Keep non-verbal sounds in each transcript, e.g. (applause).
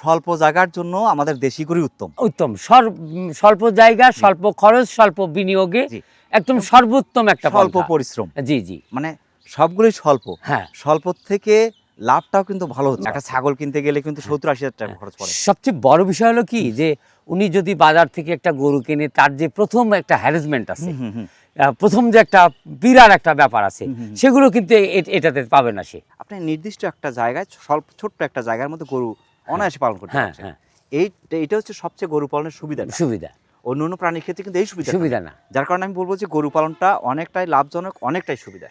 স্বল্প জায়গার জন্য আমাদের দেশি গরুই উত্তম। উত্তম। স্বল্প জায়গা স্বল্প খরচ স্বল্প বিনিয়োগে একদম সর্বোত্তম একটা স্বল্প পরিশ্রম। জি জি। মানে সবগুলোই স্বল্প। হ্যাঁ। স্বল্প থেকে লাভটাও কিন্তু ভালো হচ্ছে। একটা ছাগল কিনতে গেলে কিন্তু সত্তর আশি হাজার টাকা খরচ পড়ে। সবচেয়ে বড় বিষয় হলো কি যে উনি যদি বাজার থেকে একটা গরু কিনে তার যে প্রথম একটা হ্যারাসমেন্ট আছে প্রথম যে একটা বিরাট একটা ব্যাপার আছে। সেগুলো কিন্তু এটাতে পাবে না সে। আপনি নির্দিষ্ট একটা জায়গায় স্বল্প ছোট্ট একটা জায়গার মধ্যে গরু অনায়াসে পালন করতে হ্যাঁ হ্যাঁ। এই এটা হচ্ছে সবচেয়ে গরু পালনের সুবিধা। সুবিধা। অন্য অন্য প্রাণীর ক্ষেত্রে কিন্তু এই সুবিধা সুবিধা না। যার কারণে আমি বলব যে গরু পালনটা অনেকটাই লাভজনক অনেকটাই সুবিধা।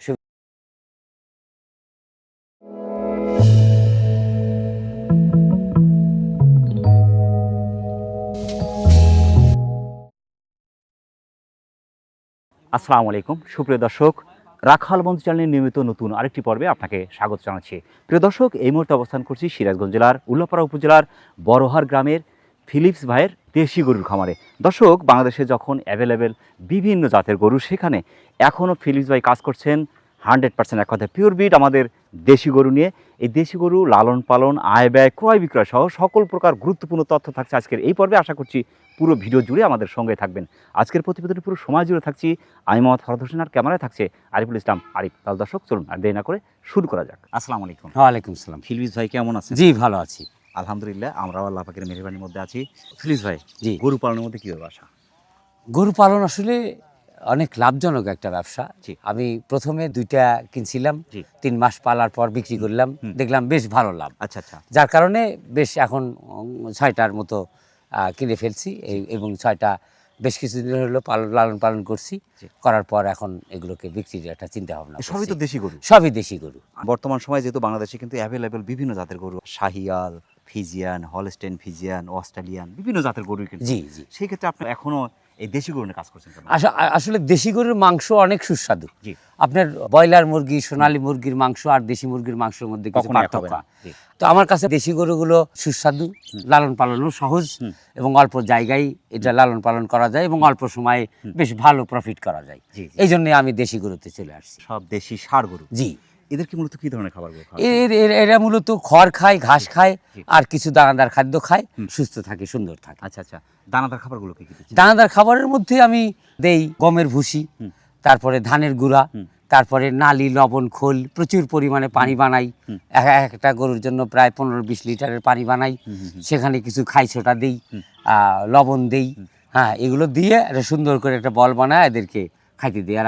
আসসালামু আলাইকুম। সুপ্রিয় দর্শক রাখাল বন্ধু চ্যানেলের নিয়মিত নতুন আরেকটি পর্বে আপনাকে স্বাগত জানাচ্ছি। প্রিয় দর্শক, এই মুহূর্তে অবস্থান করছি সিরাজগঞ্জ জেলার উল্লাপাড়া উপজেলার বড়হার গ্রামের ফিলিপস ভাইয়ের দেশি গরুর খামারে। দর্শক, বাংলাদেশে যখন অ্যাভেলেবেল বিভিন্ন জাতের গরু, সেখানে এখনও ফিলিপস ভাই কাজ করছেন হান্ড্রেড পার্সেন্ট এক কথায় পিওর বিট আমাদের দেশি গরু নিয়ে। এই দেশি গরু লালন পালন আয় ব্যয় ক্রয় বিক্রয় সহ সকল প্রকার গুরুত্বপূর্ণ তথ্য থাকছে আজকের এই পর্বে। আশা করছি পুরো ভিডিও জুড়ে আমাদের সঙ্গে থাকবেন। আজকের প্রতিবেদনের পুরো সময় জুড়ে থাকছি। আমি মোহাম্মদ ফরদ হোসেন আর ক্যামেরায় থাকছে আরিফুল ইসলাম। আরিফ তাহলে দর্শক চলুন আর দেরি না করে শুরু করা যাক। আসসালামু আলাইকুম। ওয়ালাইকুম সালাম। ফিলিপস ভাই কেমন আছেন? জি ভালো আছি। আলহামদুলিল্লাহ আমরাও আল্লাহ পাকের মেহরবানির মধ্যে আছি। ফিলিপস ভাই জি। গরু পালনের মধ্যে কীভাবে আসা গরু পালন আসলে অনেক লাভজনক একটা ব্যবসা। আমি প্রথমে দুইটা কিনছিলাম তিন মাস পালার পর বিক্রি করলাম দেখলাম বেশ ভালো লাভ। আচ্ছা আচ্ছা। যার কারণে বেশ এখন ছয়টার মতো কিনে ফেলছি এবং ছয়টা বেশ কিছুদিন হলো পালন লালন পালন করছি। করার পর এখন এগুলোকে বিক্রির একটা চিন্তা ভাবনা সবই তো দেশি গরু। সবই দেশি গরু। বর্তমান সময়ে যেহেতু বাংলাদেশে কিন্তু অ্যাভেলেবেল বিভিন্ন জাতের গরু Sahiwal Friesian Holstein Friesian Australian বিভিন্ন জাতের গরু কিন্তু। জি জি। সেই ক্ষেত্রে আপনি এখনও এই দেশি গরু নিয়ে কাজ করছেন আসলে দেশি গরুর মাংস অনেক সুস্বাদু। আপনার ব্রয়লার মুরগি সোনালী মুরগির মাংস আর দেশি মুরগির মাংসের মধ্যে কিছু পার্থক্য। তো আমার কাছে দেশি গরুগুলো সুস্বাদু লালন পালনও সহজ এবং অল্প জায়গায় এটা লালন পালন করা যায় এবং অল্প সময়ে বেশ ভালো প্রফিট করা যায়। এই জন্য আমি দেশি গরুতে চলে আসছি। সব দেশি সার গরু। জি। এদেরকে মূলত কি ধরনের খাবার এর- মূলত খড় খায় ঘাস খায় আর কিছু দানাদার খাদ্য খায় সুস্থ থাকে সুন্দর থাকে। আচ্ছা আচ্ছা। দানাদার খাবারগুলো কি দানাদার খাবারের মধ্যে আমি দেই গমের ভুসি তারপরে ধানের গুঁড়া তারপরে নালি লবণ খোল প্রচুর পরিমাণে পানি বানাই। এক- এক একটা গরুর জন্য প্রায় পনেরো বিশ লিটারের পানি বানাই। সেখানে কিছু খাইছোটা দিই। লবণ দেই। হ্যাঁ এগুলো দিয়ে একটা সুন্দর করে একটা বল বানায় এদেরকে খাইতে দিই। আর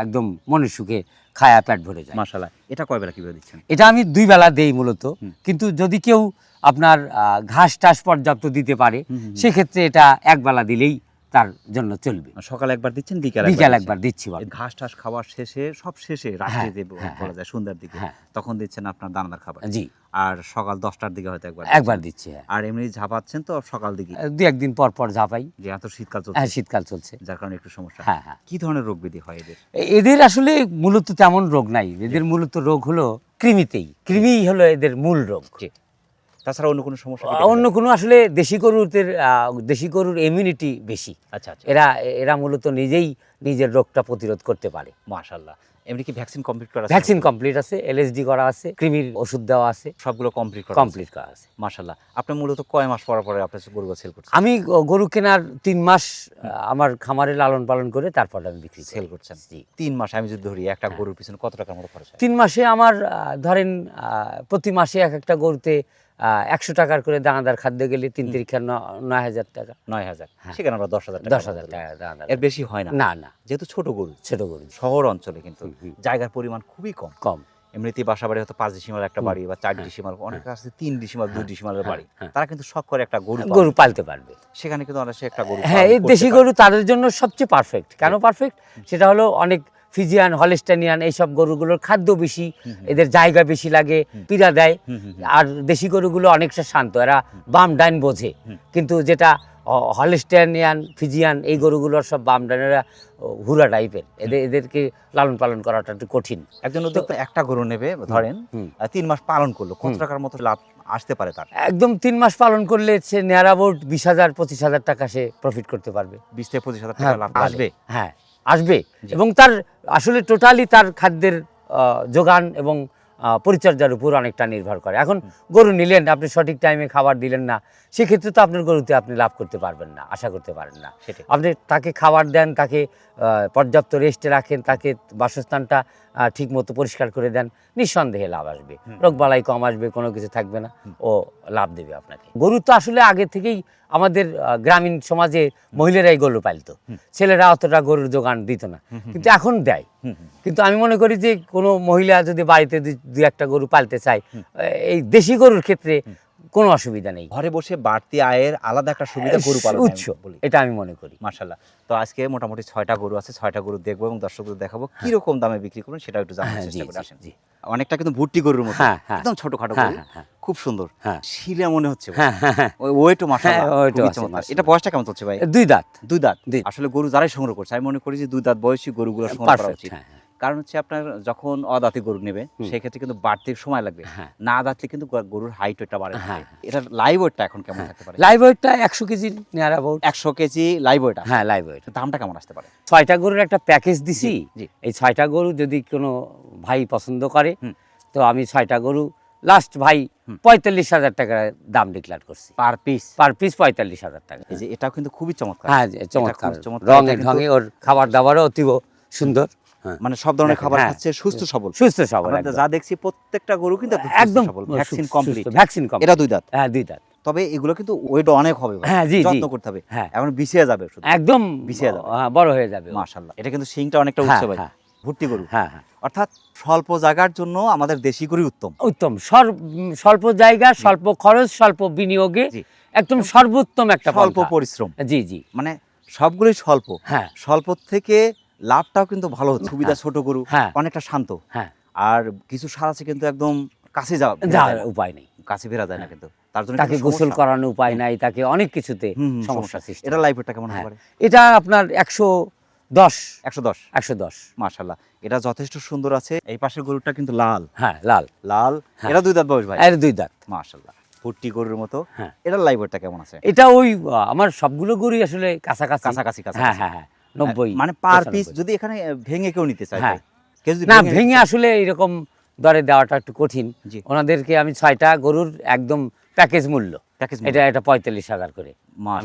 একদম মনের সুখে খায়া পেট ভরে যায়। মাসালা এটা কয় বেলা কীভাবে দিচ্ছেন? এটা আমি দুই বেলা দেই মূলত। কিন্তু যদি কেউ আপনার আহ, ঘাস টাস পর্যাপ্ত দিতে পারে। সেক্ষেত্রে এটা এক বেলা দিলেই তার জন্য চলবে। সকালে একবার দিচ্ছেন বিকাল বিকাল একবার দিচ্ছি ঘাস টাস খাওয়ার শেষে সব শেষে রাত্রে যে হ্যাঁ, বলা যায় সন্ধ্যার দিকে হ্যাঁ। তখন দিচ্ছেন আপনার দানাদার খাবার। জি। আর সকাল দশটার দিকে হয়তো একবার একবার দিচ্ছি হ্যাঁ। আর এমনি ঝাপাচ্ছেন তো সকাল দিকে। দু একদিন পর পর ঝাপাই। যে এত শীতকাল চলছে। হ্যাঁ শীতকাল চলছে। যার কারণে একটু সমস্যা। হ্যাঁ হ্যাঁ। কি ধরনের রোগ ব্যাধি হয় এদের? এদের আসলে মূলত তেমন রোগ নাই। এদের মূলত রোগ হলো কৃমিতেই। কৃমিই হলো এদের মূল রোগ। তাছাড়া অন্য কোনো সমস্যা অন্য কোনো আসলে দেশি গরুদের দেশি গরুর ইমিউনিটি বেশি। আচ্ছা আচ্ছা। এরা এরা মূলত নিজেই নিজের রোগটা প্রতিরোধ করতে পারে। মাশাআল্লাহ। এমনি কি ভ্যাকসিন কমপ্লিট করা ভ্যাকসিন কমপ্লিট আছে এলএসডি করা আছে কৃমির ওষুধ দেওয়া আছে। সবগুলো কমপ্লিট করা কমপ্লিট করা আছে। মাশাআল্লাহ। আপনি মূলত কয় মাস পর পরে আপনার গরু সেল করছেন? আমি গরু কেনার তিন মাস আমার খামারে লালন পালন করে তারপর আমি বিক্রি সেল করছেন? জি। তিন মাস আমি যদি ধরি একটা গরুর পিছনে কত টাকার মতো খরচ তিন মাসে আমার ধরেন আহ, প্রতি মাসে এক একটা গরুতে একশো টাকার করে দানাদার খাদ্য গেলে তিন ন- নয় হাজার টাকা। নয় হাজার। হ্যাঁ। সেখানে আমরা দশ হাজার দশ হাজার টাকা দানাদার। এর বেশি হয় না। না না। যেহেতু ছোট গরু। ছোট গরু। শহর অঞ্চলে কিন্তু। জায়গার পরিমাণ খুবই কম। কম। এমনিতে বাসা বাড়ি হয়তো পাঁচ ডিসিমাল একটা বাড়ি বা চার হ্যাঁ। ডিসিমাল অনেক আছে তিন ডিসিমাল দুই ডিসিমালের হ্যাঁ, বাড়ি। হ্যাঁ। তারা কিন্তু শখ করে একটা গরু গরু পালতে পারবে। সেখানে কিন্তু অনেক একটা গরু হ্যাঁ এই দেশি গরু তাদের জন্য সবচেয়ে পারফেক্ট কেন পারফেক্ট সেটা হলো অনেক ফিজিয়ান হলেস্টানিয়ান এইসব গরুগুলোর খাদ্য বেশি। এদের জায়গা বেশি লাগে পীড়া দেয়। আর দেশি গরুগুলো অনেকটা শান্ত এরা বাম ডাইন বোঝে। কিন্তু যেটা হলেস্টানিয়ান ফিজিয়ান এই গরুগুলোর সব বাম ডাইনেরা হুরা টাইপের। এদের এদেরকে লালন পালন করাটা একটু কঠিন। একজন উদ্যোক্তা একটা গরু নেবে ধরেন। তিন মাস পালন করল কত টাকার মতো লাভ আসতে পারে তার? একদম তিন মাস পালন করলে সে নেয়ার অ্যাবাউট বিশ হাজার পঁচিশ হাজার টাকা সে প্রফিট করতে পারবে। বিশ থেকে পঁচিশ হাজার হ্যাঁ, টাকা লাভ পারবে। আসবে? হ্যাঁ। আসবে এবং তার আসলে টোটালি তার খাদ্যের যোগান এবং পরিচর্যার উপর অনেকটা নির্ভর করে। এখন গরু নিলেন আপনি সঠিক টাইমে খাবার দিলেন না সেক্ষেত্রে তো আপনার গরুতে আপনি লাভ করতে পারবেন না আশা করতে পারেন না। আপনি তাকে খাবার দেন তাকে পর্যাপ্ত রেস্টে রাখেন তাকে বাসস্থানটা ঠিকমতো পরিষ্কার করে দেন নিঃসন্দেহে লাভ আসবে হুম। রোগবালাই কম আসবে কোনো কিছু থাকবে না ও লাভ দেবে আপনাকে গরু তো আসলে আগে থেকেই আমাদের গ্রামীণ সমাজে মহিলারাই গরু পালতো। ছেলেরা অতটা গরুর যোগান দিত না কিন্তু এখন দেয়। কিন্তু আমি মনে করি যে কোনো মহিলা যদি বাড়িতে দুই একটা গরু পালতে চায় এই দেশি গরুর ক্ষেত্রে। কোনো অসুবিধা নেই। ঘরে বসে বাড়তি আয়ের আলাদা একটা সুবিধা গরু পালন উৎস এটা আমি মনে করি। মার্শাল্লাহ তো আজকে মোটামুটি ছয়টা গরু আছে ছয়টা গরু দেখব এবং দর্শকদের দেখাবো কি রকম দামে বিক্রি করুন সেটা একটু জানার হ্যাঁ, চেষ্টা করে। আসেন। জি। অনেকটা কিন্তু ভুট্টি গরুর মতো। হ্যাঁ, হ্যাঁ। একদম ছোটখাটো হ্যাঁ, গরু। হ্যাঁ, হ্যাঁ। খুব সুন্দর। হ্যাঁ। শিলা মনে হচ্ছে। হ্যাঁ হ্যাঁ হ্যাঁ। ওয়েটও হ্যাঁ। মাশাআল্লাহ। এটা বয়সটা কেমন চলছে ভাই? দুই দাঁত। দুই দাঁত। আসলে গরু যারাই সংগ্রহ করছে আমি মনে করি যে দুই দাঁত বয়সী গরুগুলো সংগ্রহ করা উচিত। হ্যাঁ হ্যাঁ, কারণ হচ্ছে আপনার যখন অদাঁতি গরু নেবে হুম। সেই ক্ষেত্রে কিন্তু বাড়তি সময় লাগবে। হ্যাঁ। না দাঁতলে কিন্তু গরুর হাইট ওটা বাড়ে হ্যাঁ, এটা লাইভ ওয়েটটা এখন কেমন থাকতে পারে? লাইভ ওয়েটটা একশো কেজির নিয়ার অ্যাবাউট একশো কেজি লাইভ ওয়েট হ্যাঁ লাইভ ওয়েট দামটা কেমন আসতে পারে? ছয়টা গরুর একটা প্যাকেজ দিছি। এই ছয়টা গরু যদি কোনো ভাই পছন্দ করে তো আমি ছয়টা গরু লাস্ট ভাই পঁয়তাল্লিশ হাজার টাকা দাম ডিক্লেয়ার করছি। পার পিস পার পিস পঁয়তাল্লিশ হাজার টাকা। এই যে এটাও কিন্তু খুবই চমৎকার। হ্যাঁ চমৎকার। চমৎকার। রঙে ঢঙে ওর খাবার দাবারও অতীব সুন্দর। হ্যাঁ মানে সব ধরনের খাবার হ্যাঁ। খাচ্ছে সুস্থ সবল। সুস্থ সবল যা দেখছি প্রত্যেকটা গরু কিন্তু একদম ভ্যাকসিন কমপ্লিট ভ্যাকসিন কমপ্লিট এটা দুই দাঁত। হ্যাঁ দুই দাঁত। তবে এগুলো কিন্তু ওয়েট অনেক হবে হ্যাঁ, জি। যত্ন করতে হবে। হ্যাঁ। এখন বিছিয়ে যাবে শুধু। একদম বিছিয়ে যাবে। হ্যাঁ, বড় হয়ে যাবে। মাশাআল্লাহ। এটা কিন্তু শিংটা অনেকটা হ্যাঁ, উঠছে ভাই। হ্যাঁ, ভর্তি গরু। হ্যাঁ হ্যাঁ। অর্থাৎ স্বল্প জায়গার জন্য আমাদের দেশি গরুই উত্তম। উত্তম। স্বল্প জায়গা স্বল্প খরচ স্বল্প বিনিয়োগে একদম সর্বোত্তম একটা স্বল্প পন্থা। পরিশ্রম। জি জি। মানে সবগুলোই স্বল্প। হ্যাঁ। স্বল্প থেকে লাভটাও কিন্তু ভালো হচ্ছে। সুবিধা ছোট গরু হ্যাঁ। অনেকটা শান্ত। হ্যাঁ। আর কিছু সার আছে কিন্তু একদম কাছে যাওয়া যাওয়ার উপায় নেই। কাছে ফেরা যায় না কিন্তু। তার জন্য তাকে গোসল করানোর উপায় নাই তাকে অনেক কিছুতে সমস্যা সৃষ্টি এটা হয়। কেমন হ্যাঁ। এটা আপনার একশো দশ। একশো দশ। একশো দশ। মাশাল্লাহ এটা যথেষ্ট সুন্দর আছে। এই পাশের গরুটা কিন্তু লাল। হ্যাঁ লাল। লাল। হ্যাঁ। এটা দুই দাঁত বয়স ভাই? এর দুই দাঁত। মাশাল্লাহ ফুটটি গরুর মতো। হ্যাঁ। এটার লাইভটা কেমন আছে? এটা ওই আমার সবগুলো গরুই আসলে কাছাকাছি। কাছাকাছি হ্যাঁ কাছাকাছি হ্যাঁ হ্যাঁ। নব্বই মানে পার পিস যদি এখানে ভেঙে কেউ নিতে চায় হ্যাঁ। না ভেঙে আসলে এরকম দরে দেওয়াটা একটু কঠিন। ওনাদেরকে আমি ছয়টা গরুর একদম প্যাকেজ মূল্য। এটা এটা পঁয়তাল্লিশ হাজার করে।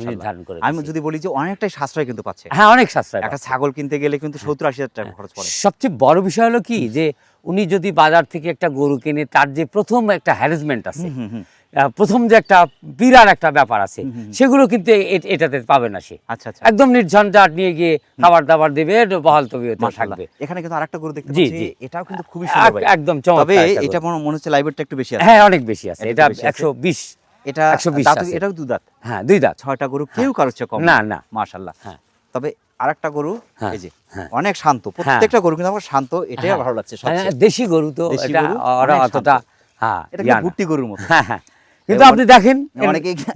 নির্ধারণ করে আমি যদি বলি যে অনেকটাই সাশ্রয় কিন্তু পাচ্ছে। হ্যাঁ অনেক সাশ্রয় একটা ছাগল কিনতে গেলে কিন্তু সত্তর আশি হাজার টাকা খরচ পড়ে। সবচেয়ে বড় বিষয় হলো কি যে উনি যদি বাজার থেকে একটা গরু কিনে তার যে প্রথম একটা হ্যারাসমেন্ট আছে প্রথম যে একটা বিরাট একটা ব্যাপার আছে। সেগুলো কিন্তু এটাতে পাবে না সে। আচ্ছা আচ্ছা। একদম নির্ঝঞ্ঝাট নিয়ে গিয়ে খাবার দাবার দেবে বহাল তবিয়তে থাকবে। এখানে কিন্তু আরেকটা গরু দেখতে জি, জি। এটাও কিন্তু খুবই সুন্দর একদম চমৎকার একটা এটা মনে হচ্ছে লাইভেরটা একটু বেশি আছে। হ্যাঁ অনেক বেশি আছে। এটা বেশি আছে। একশো বিশ এটা 120 আছে। এটাও দু দাঁত হ্যাঁ দুই দাঁত। ছয়টা গরু কেউ কারোর চেয়ে কম না না। মাশাল্লাহ হ্যাঁ। তবে আরেকটা গরু হ্যাঁ, এই যে হ্যাঁ। অনেক শান্ত। প্রত্যেকটা গরু কিন্তু আমার শান্ত এটাই হ্যাঁ। ভালো লাগছে হ্যাঁ, দেশি গরু তো এটা ওরা অতটা। হ্যাঁ এটা ভুট্টি গরুর মতো। হ্যাঁ হ্যাঁ। কিন্তু আপনি দেখেন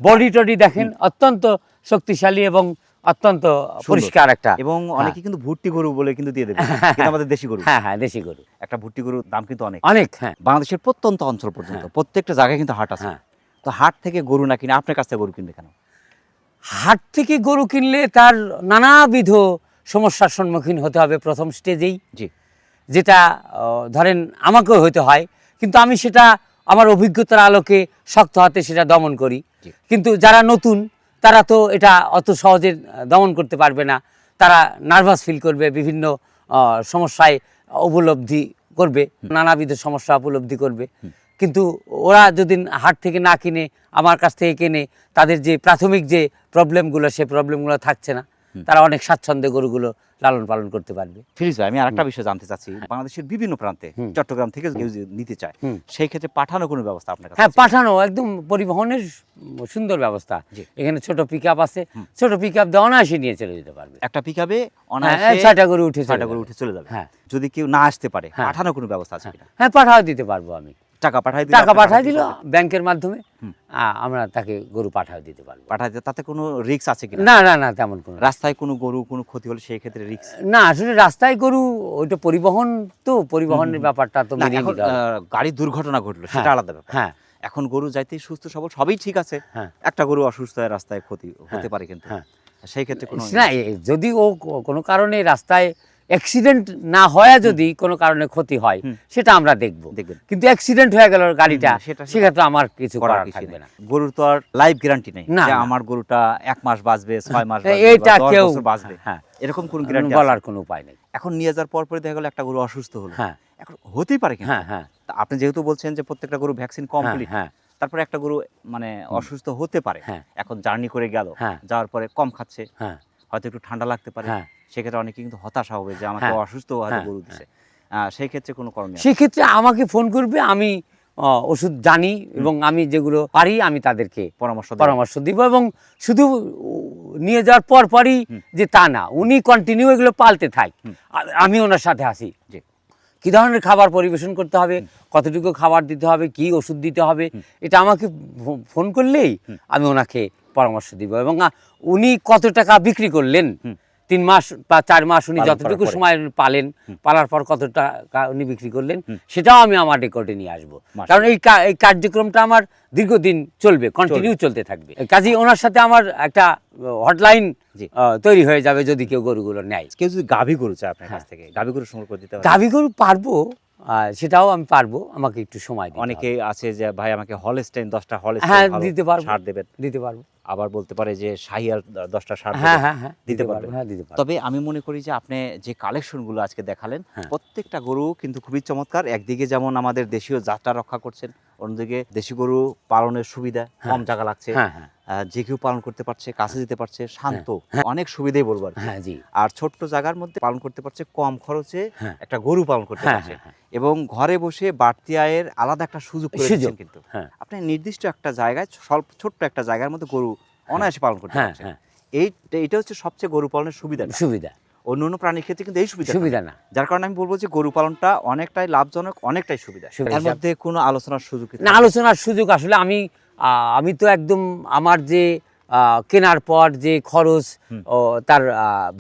বডি টডি দেখেন অত্যন্ত শক্তিশালী এবং অত্যন্ত পরিষ্কার একটা। এবং অনেকে কিন্তু ভুট্টি গরু বলে কিন্তু দিয়ে দেবে কিন্তু আমাদের দেশি গরু। হ্যাঁ হ্যাঁ দেশি গরু। একটা ভুট্টি গরুর দাম কিন্তু অনেক। অনেক হ্যাঁ। বাংলাদেশের প্রত্যন্ত অঞ্চল পর্যন্ত প্রত্যেকটা জায়গায় কিন্তু হাট আছে। হ্যাঁ। তো হাট থেকে গরু না কিনে আপনার কাছ থেকে গরু কিনবে কেন? হাট থেকে গরু কিনলে তার নানাবিধ সমস্যার সম্মুখীন হতে হবে প্রথম স্টেজেই জি। যেটা ধরেন আমাকেও হতে হয় কিন্তু আমি সেটা আমার অভিজ্ঞতার আলোকে শক্ত হাতে সেটা দমন করি। কিন্তু যারা নতুন তারা তো এটা অত সহজে দমন করতে পারবে না। তারা নার্ভাস ফিল করবে বিভিন্ন সমস্যায় উপলব্ধি করবে নানাবিধ সমস্যা উপলব্ধি করবে। কিন্তু ওরা যদি হাট থেকে না কিনে আমার কাছ থেকে কেনে তাদের যে প্রাথমিক যে প্রবলেমগুলো সে প্রবলেমগুলো থাকছে না। তারা অনেক স্বাচ্ছন্দ্যে গরুগুলো লালন পালন করতে পারবে। ফিরিজ ভাই আমি আরেকটা বিষয় জানতে চাচ্ছি। বাংলাদেশের বিভিন্ন প্রান্তে চট্টগ্রাম থেকে কেউ নিতে চায় সেই ক্ষেত্রে পাঠানো কোনো ব্যবস্থা আপনার হ্যাঁ পাঠানো একদম পরিবহনের সুন্দর ব্যবস্থা। এখানে ছোট পিক আছে। ছোট পিক আপ দিয়ে অনায়াসে নিয়ে চলে যেতে পারবে। একটা পিক আপে অনায়াসে ছয়টা গরু উঠে ছয়টা গরু উঠে চলে যাবে। হ্যাঁ। যদি কেউ না আসতে পারে হ্যাঁ। পাঠানো কোনো ব্যবস্থা আছে হ্যাঁ পাঠাও দিতে পারব আমি। টাকা পাঠাই টাকা পাঠাই দিল ব্যাংকের মাধ্যমে। আমরা তাকে গরু পাঠাও দিতে পারব। পাঠাই দিলে তাতে কোনো রিস্ক আছে কিনা? না না না তেমন কোনো রাস্তায় কোনো গরু কোনো ক্ষতি হলে সেই ক্ষেত্রে রিস্ক না আসলে রাস্তায় গরু ওইটা পরিবহন তো পরিবহনের ব্যাপারটা তো মেনে গাড়ির দুর্ঘটনা ঘটলো সেটা হ্যাঁ। আলাদা ব্যাপার। হ্যাঁ। এখন গরু যাইতে সুস্থ সবল সবই ঠিক আছে। হ্যাঁ। একটা গরু অসুস্থ হয়ে রাস্তায় ক্ষতি হতে হ্যাঁ, পারে কিন্তু। হ্যাঁ। সেই ক্ষেত্রে কোনো না যদি ও কোনো কারণে রাস্তায় অ্যাক্সিডেন্ট না হয়ে যদি কোনো কারণে ক্ষতি হয় সেটা আমরা দেখব। কিন্তু অ্যাক্সিডেন্ট হয়ে গেল গাড়িটা সেটা- সেক্ষেত্রে আমার কিছু করার থাকবে না। গরুর তো আর লাইফ গ্যারান্টি নেই না, যে আমার গরুটা এক মাস বাঁচবে ছয় মাস বাঁচবে এইটা কেউ বাঁচবে। হ্যাঁ এরকম কোন গ্যারান্টি বলার কোনো উপায় নেই। এখন নিয়ে যাওয়ার পর পরে দেখা গেল একটা গরু অসুস্থ হলো। হ্যাঁ। এখন হতেই পারে হ্যাঁ হ্যাঁ। আপনি যেহেতু বলছেন যে প্রত্যেকটা গরু ভ্যাকসিন হ্যাঁ, কমপ্লিট হ্যাঁ। তারপরে একটা গরু মানে অসুস্থ হতে পারে। হ্যাঁ। এখন জার্নি করে গেল হ্যাঁ। যাওয়ার পরে কম খাচ্ছে। হ্যাঁ। হয়তো একটু ঠান্ডা লাগতে পারে। হ্যাঁ। সেক্ষেত্রে অনেকে কিন্তু হতাশা হবে যে আমাকে হ্যাঁ, অসুস্থ হয়তো হ্যাঁ, গরু দিছে। আহ, সেই ক্ষেত্রে কোনো করণীয় সেক্ষেত্রে আমাকে ফোন করবে আমি ওষুধ জানি এবং আমি যেগুলো পারি আমি তাদেরকে পরামর্শ পরামর্শ দিব এবং শুধু নিয়ে যাওয়ার পর পরই যে তা না উনি কন্টিনিউ এগুলো পালতে থাক। আমি ওনার সাথে আসি। কি ধরনের খাবার পরিবেশন করতে হবে কতটুকু খাবার দিতে হবে কি ওষুধ দিতে হবে এটা আমাকে ফোন করলেই আমি ওনাকে পরামর্শ দিব এবং উনি কত টাকা বিক্রি করলেন। তিন মাস বা চার মাস উনি যতটুকু সময় পালেন পালার পর কত টাকা উনি বিক্রি করলেন সেটাও আমি আমার রেকর্ডে নিয়ে আসব। কারণ এই এই কার্যক্রমটা আমার দীর্ঘদিন চলবে কন্টিনিউ চলতে থাকবে। কাজে ওনার সাথে আমার একটা হটলাইন তৈরি হয়ে যাবে যদি কেউ গরুগুলো নেয়। কেউ যদি গাভী গরু চায় আপনার কাছ হ্যাঁ। থেকে গাভী গরু সংগ্রহ করে দিতে দাবি গরু পারব আহ, সেটাও আমি পারব আমাকে একটু সময় দিতে অনেকে আছে যে ভাই আমাকে হলস্টাইন দশটা হ্যাঁ, হলস্টাইন দিতে পারব। সার দেবেন দিতে পারব আবার বলতে পারে যে শাহিয়ার দশটা সার হ্যাঁ হ্যাঁ হ্যাঁ দিতে পারবেন। পারব হ্যাঁ দিতে পারব তবে আমি মনে করি যে আপনি যে কালেকশনগুলো আজকে দেখালেন হ্যাঁ। প্রত্যেকটা গরু কিন্তু খুবই চমৎকার একদিকে যেমন আমাদের দেশীয় জাতটা রক্ষা করছেন অন্যদিকে দেশি গরু পালনের সুবিধা কম হ্যাঁ। জায়গা লাগছে হ্যাঁ হ্যাঁ যে কেউ পালন করতে পারছে কাছে যেতে পারছে শান্ত। হ্যাঁ। অনেক সুবিধাই বলব আর হ্যাঁ জি। আর ছোট্ট জায়গার মধ্যে পালন করতে পারছে কম খরচে হ্যাঁ। একটা গরু পালন করতে হ্যাঁ পারছে। হ্যাঁ এবং ঘরে বসে বাড়তি আয়ের আলাদা একটা সুযোগ করে দিচ্ছেন কিন্তু। হ্যাঁ। আপনি নির্দিষ্ট একটা জায়গায় স্বল্প ছোট্ট একটা জায়গার মধ্যে গরু অনায়াসে পালন করতে হ্যাঁ পারছেন। হ্যাঁ। এই এটা হচ্ছে সবচেয়ে গরু পালনের সুবিধা সুবিধা। অন্য অন্য প্রাণীর ক্ষেত্রে কিন্তু এই সুবিধা সুবিধা না। যার কারণে আমি বলব যে গরু পালনটা অনেকটাই লাভজনক অনেকটাই সুবিধা। এর মধ্যে কোনো আলোচনার সুযোগ না আলোচনার সুযোগ আসলে আমি আমি তো একদম আমার যে কেনার পর যে খরচ তার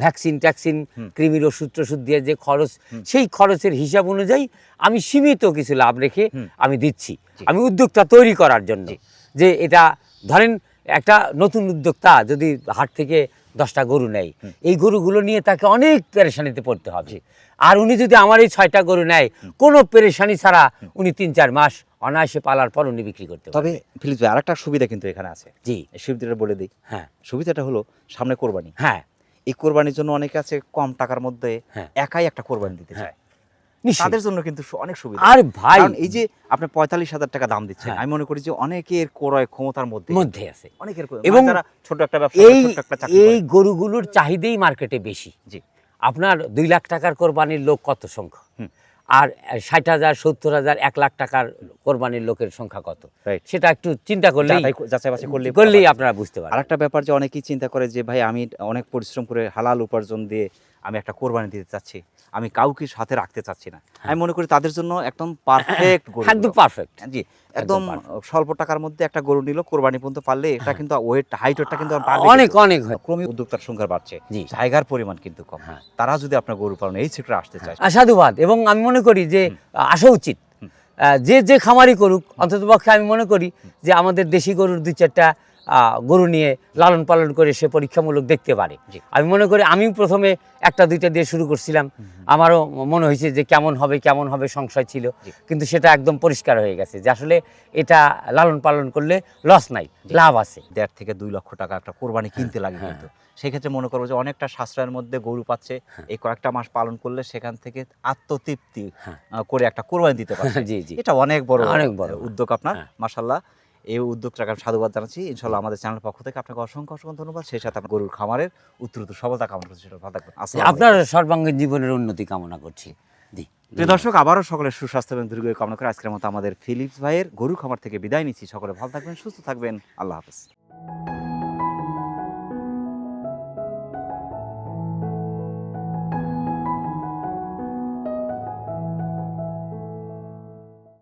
ভ্যাকসিন ট্যাক্সিন কৃমির ওষুধ টষুধ দিয়ে যে খরচ সেই খরচের হিসাব অনুযায়ী আমি সীমিত কিছু লাভ রেখে আমি দিচ্ছি। আমি উদ্যোক্তা তৈরি করার জন্য। যে এটা ধরেন একটা নতুন উদ্যোক্তা যদি হাট থেকে দশটা গরু নেয় এই গরুগুলো নিয়ে তাকে অনেক পেরেশানিতে পড়তে হবে। আর উনি যদি আমার এই ছয়টা গরু নেয় কোনো পেরেশানি ছাড়া উনি তিন চার মাস অনায়াসে পালার পর উনি বিক্রি করতে তবে ফিলিপ ভাই আরেকটা সুবিধা কিন্তু এখানে আছে। জি। সুবিধাটা বলে দিই। হ্যাঁ। সুবিধাটা হলো সামনে কোরবানি। হ্যাঁ। এই কোরবানির জন্য অনেকে আছে কম টাকার মধ্যে হ্যাঁ। একাই একটা কোরবানি দিতে হ্যাঁ। চায় তাদের জন্য কিন্তু অনেক সুবিধা। আর ভাই। এই যে আপনি পঁয়তাল্লিশ হাজার টাকা দাম দিচ্ছেন হ্যাঁ। আমি মনে করি যে অনেকের ক্রয় ক্ষমতার মধ্যে মধ্যে আছে। অনেকের এবং মানে ছোট একটা ব্যবসা একটা এই গরুগুলোর চাহিদাই মার্কেটে বেশি। জি। আপনার দুই লাখ টাকার কোরবানির লোক কত সংখ্যা? আর ষাট হাজার সত্তর হাজার এক লাখ টাকার কোরবানির লোকের সংখ্যা কত? সেটা একটু চিন্তা করলেই যাচাই ক- বাছাই করলেই আপনারা বুঝতে যায়। পারবেন। আরেকটা ব্যাপার যে অনেকেই চিন্তা করে যে ভাই আমি অনেক পরিশ্রম করে হালাল উপার্জন দিয়ে আমি একটা কোরবানি দিতে চাচ্ছি। আমি কাউকে সাথে রাখতে চাচ্ছি না। আমি মনে করি তাদের জন্য একদম পারফেক্ট একদম পারফেক্ট জি। একদম স্বল্প টাকার মধ্যে একটা গরু নিল কোরবানি পর্যন্ত পারলে এটা কিন্তু ওয়েট হাইট ওয়েটটা কিন্তু হ্যাঁ। অনেক অনেক হয়। ক্রমে উদ্যোক্তার সংখ্যা বাড়ছে। জায়গার পরিমাণ কিন্তু কম। হ্যাঁ। তারা যদি আপনার গরু পালন এই সেক্টরে আসতে চায়। আহ, সাধুবাদ এবং আমি মনে করি যে আসা উচিত। আহ, যে যে খামারি করুক অন্তত পক্ষে আমি মনে করি যে আমাদের দেশি গরুর দুই চারটা গরু নিয়ে লালন পালন করে সে পরীক্ষামূলক দেখতে পারে। আমি মনে করি আমি প্রথমে একটা দুইটা দিয়ে শুরু করছিলাম। আমারও মনে হয়েছে যে কেমন হবে কেমন হবে সংশয় ছিল। কিন্তু সেটা একদম পরিষ্কার হয়ে গেছে যে আসলে এটা লালন পালন করলে লস নাই লাভ আছে। দেড় থেকে দুই লক্ষ টাকা একটা কোরবানি কিনতে লাগে হ্যাঁ। কিন্তু। সেক্ষেত্রে মনে করব যে অনেকটা সাশ্রয়ের মধ্যে গরু পাচ্ছে এই কয়েকটা মাস পালন করলে সেখান থেকে আত্মতৃপ্তি হ্যাঁ। করে একটা কোরবানি দিতে পারছে। (laughs) জি জি। এটা অনেক বড় অনেক বড়। উদ্যোগ আপনার হ্যাঁ। মাসাল্লাহ এই উদ্যোগটাকে আমি সাধুবাদ জানাচ্ছি। ইনশাল্লাহ আমাদের চ্যানেল পক্ষ থেকে আপনাকে অসংখ্য অসংখ্য ধন্যবাদ। সেই সাথে আপনার গরুর খামারের উত্তরোত্তর সফলতা কামনা করছি। সেটা ভালো থাকবেন। আসলে আপনার সর্বাঙ্গীন জীবনের উন্নতি কামনা করছি। প্রিয় দর্শক আবারও সকলের সুস্বাস্থ্য এবং দীর্ঘ কামনা করে আজকের মতো আমাদের ফিলিপস ভাইয়ের গরু খামার থেকে বিদায় নিচ্ছি। সকলে ভালো থাকবেন সুস্থ থাকবেন। আল্লাহ হাফেজ।